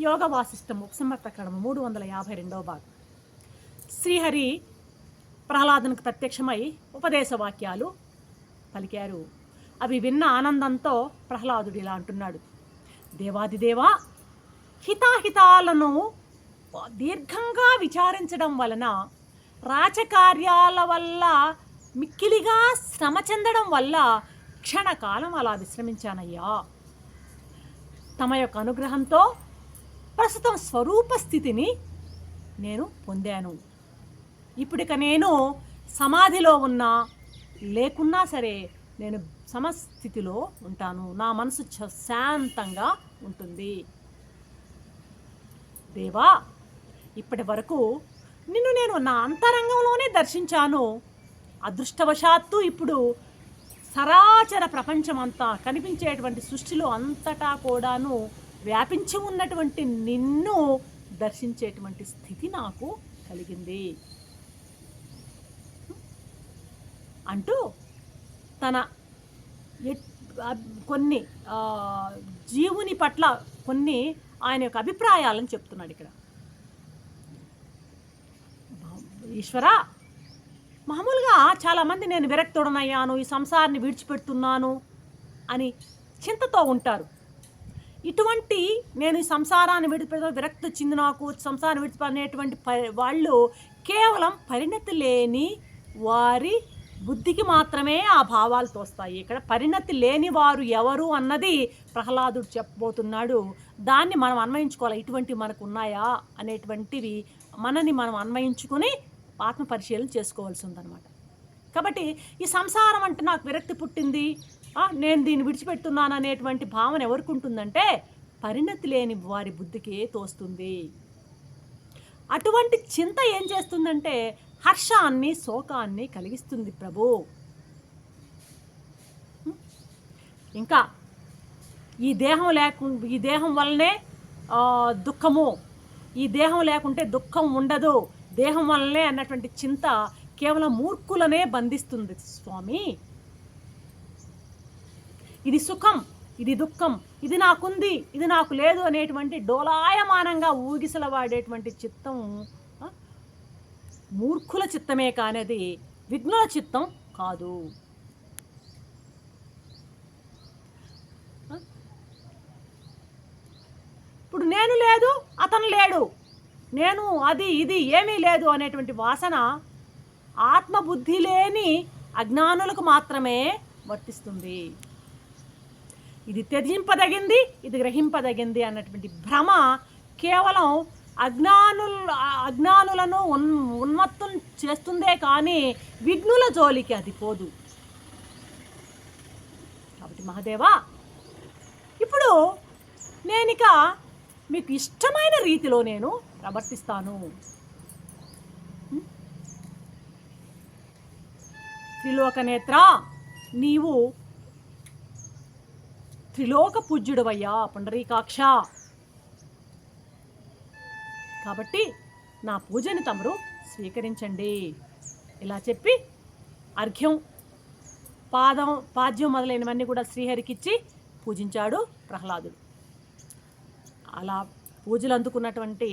యోగ వాసిష్టం ఉపసంహ మూడు వందల యాభై రెండవ భాగం. శ్రీహరి ప్రహ్లాదునికి ప్రత్యక్షమై ఉపదేశ వాక్యాలు పలికారు. అవి విన్న ఆనందంతో ప్రహ్లాదుడు ఇలా అంటున్నాడు. దేవాదిదేవా హితాహితాలను దీర్ఘంగా విచారించడం వలన రాజకార్యాల వల్ల మిక్కిలిగా శ్రమ చెందడం వల్ల క్షణకాలం అలా విశ్రమించానయ్యా. తమ యొక్క అనుగ్రహంతో ప్రస్తుతం స్వరూప స్థితిని నేను పొందాను. ఇప్పుడిక నేను సమాధిలో ఉన్నా లేకున్నా సరే నేను సమస్థితిలో ఉంటాను. నా మనసు శాంతంగా ఉంటుంది. దేవా ఇప్పటి వరకు నిన్ను నేను నా అంతరంగంలోనే దర్శించాను. అదృష్టవశాత్తు ఇప్పుడు సరాచర ప్రపంచమంతా కనిపించేటువంటి సృష్టిలో అంతటా కూడాను వ్యాపించి ఉన్నటువంటి నిన్ను దర్శించేటువంటి స్థితి నాకు కలిగింది. అంటూ తన కొన్ని జీవుని పట్ల కొన్ని ఆయన యొక్క అభిప్రాయాలను చెప్తున్నాడు ఇక్కడ. ఈశ్వర మామూలుగా చాలామంది నేను విరక్తుడనయ్యాను ఈ సంసారాన్ని విడిచిపెడుతున్నాను అని చింతతో ఉంటారు. ఇటువంటి నేను ఈ సంసారాన్ని విడిపో విరక్తి వచ్చింది నాకు సంసారం విడిచిపెట్టేటువంటి ప- వాళ్ళు కేవలం పరిణతి లేని వారి బుద్ధికి మాత్రమే ఆ భావాలు తోస్తాయి. ఇక్కడ పరిణతి లేని వారు ఎవరు అన్నది ప్రహ్లాదుడు చెప్పబోతున్నాడు. దాన్ని మనం అన్వయించుకోవాలి. ఇటువంటి మనకు ఉన్నాయా అనేటువంటివి మనని మనం అన్వయించుకుని ఆత్మ పరిశీలన చేసుకోవాల్సి ఉందన్నమాట. కాబట్టి ఈ సంసారం అంటే నాకు విరక్తి పుట్టింది. నేను దీన్ని విడిచిపెడుతున్నాను అనేటువంటి భావన ఎవరికి ఉంటుందంటే పరిణతి లేని వారి బుద్ధికి తోస్తుంది. అటువంటి చింత ఏం చేస్తుందంటే హర్షాన్ని శోకాన్ని కలిగిస్తుంది ప్రభు. ఇంకా ఈ దేహం లేకు ఈ దేహం వల్లనే దుఃఖము. ఈ దేహం లేకుంటే దుఃఖం ఉండదు. దేహం వల్లనే అన్నటువంటి చింత కేవలం మూర్ఖులనే బంధిస్తుంది స్వామి. ఇది సుఖం ఇది దుఃఖం ఇది నాకుంది ఇది నాకు లేదు అనేటువంటి డోలాయమానంగా ఊగిసలవాడేటువంటి చిత్తం మూర్ఖుల చిత్తమే కానిది విఘ్నుల చిత్తం కాదు. ఇప్పుడు నేను లేదు అతను లేడు. నేను అది ఇది ఏమీ లేదు అనేటువంటి వాసన ఆత్మబుద్ధి లేని అజ్ఞానులకు మాత్రమే వర్తిస్తుంది. ఇది త్యజింపదగింది ఇది గ్రహింపదగింది అన్నటువంటి భ్రమ కేవలం అజ్ఞానుల అజ్ఞానులను ఉన్ ఉన్మత్తం చేస్తుందే కానీ విఘ్నుల జోలికి అది పోదు. కాబట్టి మహాదేవా ఇప్పుడు నేనిక మీకు ఇష్టమైన రీతిలో నేను ప్రవర్తిస్తాను. త్రిలోకనేత్ర నీవు త్రిలోక పూజ్యుడవయ్యా పుండరీకాక్ష. కాబట్టి నా పూజని తమరు స్వీకరించండి. ఇలా చెప్పి అర్ఘ్యం పాదం పాద్యం మొదలైనవన్నీ కూడా శ్రీహరికిచ్చి పూజించాడు ప్రహ్లాదుడు. అలా పూజలు అందుకున్నటువంటి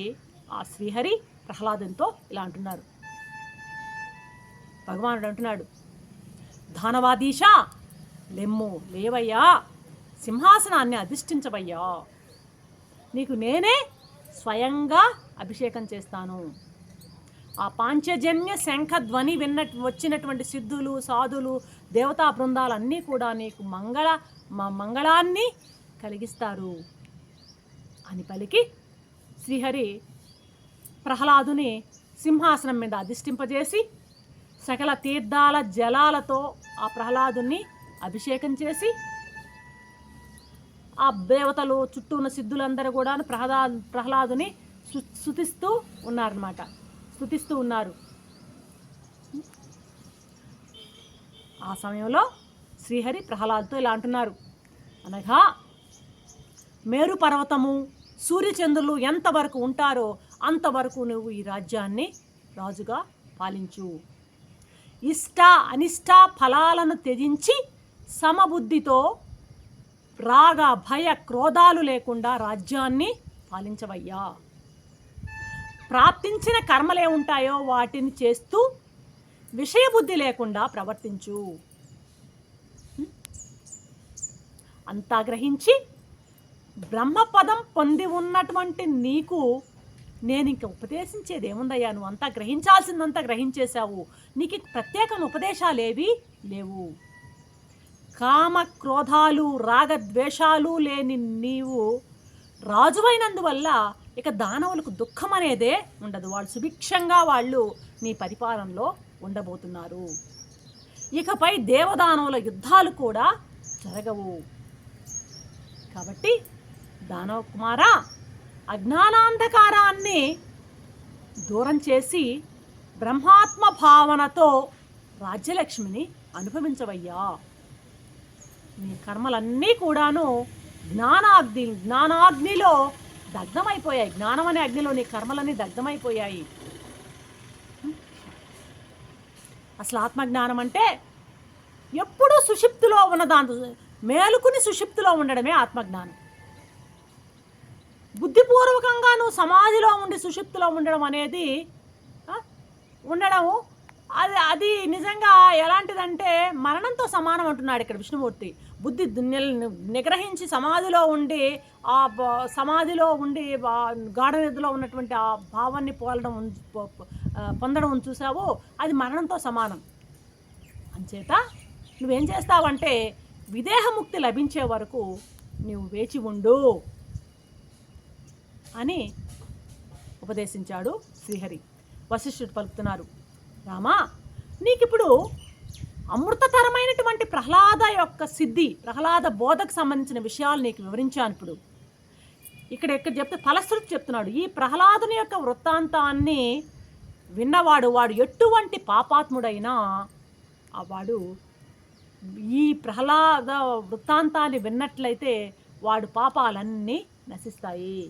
ఆ శ్రీహరి ప్రహ్లాదంతో ఇలా అంటున్నారు. భగవానుడు అంటున్నాడు ధానవాదీశ లెమ్ము లేవయ్యా సింహాసనాన్ని అధిష్ఠించవయ్యా. నీకు నేనే స్వయంగా అభిషేకం చేస్తాను. ఆ పాంచజన్య శంఖ ధ్వని విన్న వచ్చినటువంటి సిద్ధులు సాధులు దేవతా బృందాలన్నీ కూడా నీకు మంగళ మంగళాన్ని కలిగిస్తారు. అని పలికి శ్రీహరి ప్రహ్లాదుని సింహాసనం మీద అధిష్ఠింపజేసి సకల తీర్థాల జలాలతో ఆ ప్రహ్లాదుని అభిషేకం చేసి ఆ దేవతలు చుట్టూ ఉన్న సిద్ధులందరూ కూడా ప్రహ్లా ప్రహ్లాదుని స్థుతిస్తూ స్తుతిస్తూ ఉన్నారన్నమాట. స్తుతిస్తూ ఉన్నారు. ఆ సమయంలో శ్రీహరి ప్రహ్లాద్తో ఇలా అంటున్నారు. అనగా మేరు పర్వతము సూర్యచంద్రులు ఎంతవరకు ఉంటారో అంతవరకు నువ్వు ఈ రాజ్యాన్ని రాజుగా పాలించు. ఇష్ట అనిష్ట ఫలాలను త్యజించి సమబుద్ధితో రాగ భయ క్రోధాలు లేకుండా రాజ్యాన్ని పాలించవయ్యా. ప్రాప్తించిన కర్మలే ఉంటాయో వాటిని చేస్తూ విషయబుద్ధి లేకుండా ప్రవర్తించు. అంతా గ్రహించి బ్రహ్మపదం పొంది ఉన్నటువంటి నీకు నేను ఇంక ఉపదేశించేది ఏముందయ్యా నువ్వు అంతా గ్రహించాల్సిందంతా గ్రహించేశావు. నీకు ప్రత్యేకమైన ఉపదేశాలు ఏవి లేవు. కామ క్రోధాలు రాగద్వేషాలు లేని నీవు రాజువైనందువల్ల ఇక దానవులకు దుఃఖం అనేదే ఉండదు. వాళ్ళు సుభిక్షంగా వాళ్ళు నీ పరిపాలనలో ఉండబోతున్నారు. ఇకపై దేవదానవుల యుద్ధాలు కూడా జరగవు. కాబట్టి దానవ కుమారా అజ్ఞానాంధకారాన్ని దూరం చేసి బ్రహ్మాత్మ భావనతో రాజ్యలక్ష్మిని అనుభవించవయ్యా. నీ కర్మలన్నీ కూడాను జ్ఞానాగ్ని జ్ఞానాగ్నిలో దగ్ధమైపోయాయి. జ్ఞానం అనే అగ్నిలో నీ కర్మలన్నీ దగ్ధమైపోయాయి. అసలు ఆత్మజ్ఞానం అంటే ఎప్పుడూ సుషిప్తిలో దాంతో మేలుకుని సుషిప్తిలో ఉండడమే ఆత్మజ్ఞానం. బుద్ధిపూర్వకంగా నువ్వు సమాధిలో ఉండి సుషిప్తిలో ఉండడం అనేది ఉండడము అది అది నిజంగా ఎలాంటిదంటే మరణంతో సమానం అంటున్నాడు ఇక్కడ విష్ణుమూర్తి. బుద్ధి నిల్- నిగ్రహించి సమాధిలో ఉండి ఆ సమాధిలో ఉండి గాఢ నిధిలో ఉన్నటువంటి ఆ భావాన్ని పోలడం పొందడం చూసావో అది మరణంతో సమానం. అంచేత నువ్వేం చేస్తావంటే విదేహముక్తి లభించే వరకు నువ్వు వేచి ఉండు అని ఉపదేశించాడు శ్రీహరి. వశిష్ఠుడు పలుకుతున్నారు. రామా నీకిప్పుడు అమృతతరమైనటువంటి ప్రహ్లాద యొక్క సిద్ధి ప్రహ్లాద బోధకు సంబంధించిన విషయాలు నీకు వివరించాను ఇప్పుడు. ఇక్కడ ఇక్కడ చెప్తే ఫలశ్రుతి చెప్తున్నాడు. ఈ ప్రహ్లాదుని యొక్క వృత్తాంతాన్ని విన్నవాడు వాడు ఎటువంటి పాపాత్ముడైనా వాడు ఈ ప్రహ్లాద వృత్తాంతాన్ని విన్నట్లయితే వాడు పాపాలన్నీ నశిస్తాయి.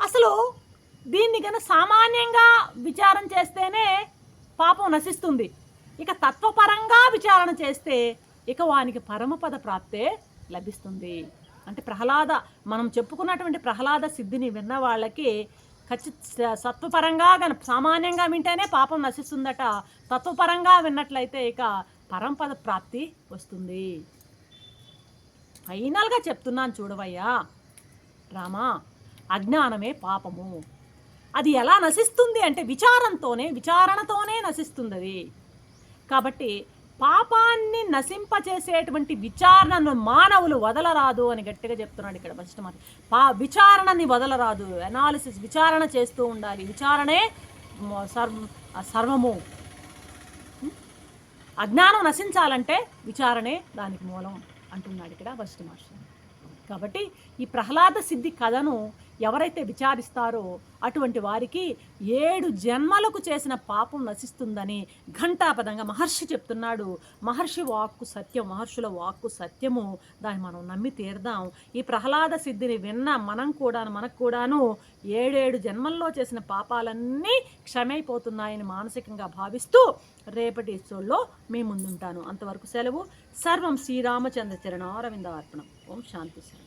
అసలు దీన్ని కనుక సామాన్యంగా విచారం చేస్తేనే పాపం నశిస్తుంది. ఇక తత్వపరంగా విచారణ చేస్తే ఇక వానికి పరమపద ప్రాప్తే లభిస్తుంది. అంటే ప్రహ్లాద మనం చెప్పుకున్నటువంటి ప్రహ్లాద సిద్ధిని విన్న వాళ్ళకి ఖచ్చిత సత్వపరంగా గన సామాన్యంగా వింటేనే పాపం నశిస్తుందట. తత్వపరంగా విన్నట్లయితే ఇక పరంపద ప్రాప్తి వస్తుంది. ఫైనల్గా చెప్తున్నాను చూడవయ్యా రామా అజ్ఞానమే పాపము. అది ఎలా నశిస్తుంది అంటే విచారంతోనే విచారణతోనే నశిస్తుంది అది కాబట్టి పాపాన్ని నశింపచేసేటువంటి విచారణను మానవులు వదలరాదు అని గట్టిగా చెప్తున్నాడు ఇక్కడ వశిష్ఠ పా విచారణని వదలరాదు. అనాలిసిస్ విచారణ చేస్తూ ఉండాలి. విచారణే సర్వ సర్వము. అజ్ఞానం నశించాలంటే విచారణే దానికి మూలం అంటున్నాడు ఇక్కడ వశిష్ఠ మహర్షి కాబట్టి ఈ ప్రహ్లాద సిద్ధి కథను ఎవరైతే విచారిస్తారో అటువంటి వారికి ఏడు జన్మలకు చేసిన పాపం నశిస్తుందని ఘంటాపదంగా మహర్షి చెప్తున్నాడు. మహర్షి వాక్కు సత్యం మహర్షుల వాక్కు సత్యము. దాన్ని మనం నమ్మి తీరదాం. ఈ ప్రహ్లాద సిద్ధిని విన్న మనం కూడా మనకు కూడాను ఏడేడు జన్మల్లో చేసిన పాపాలన్నీ క్షమైపోతున్నాయని మానసికంగా భావిస్తూ రేపటి ఎపిసోడ్లో మీ ముందుంటాను. అంతవరకు సెలవు. సర్వం శ్రీరామచంద్ర చరణారవింద అర్పణం ఓం శాంతి శాంతి.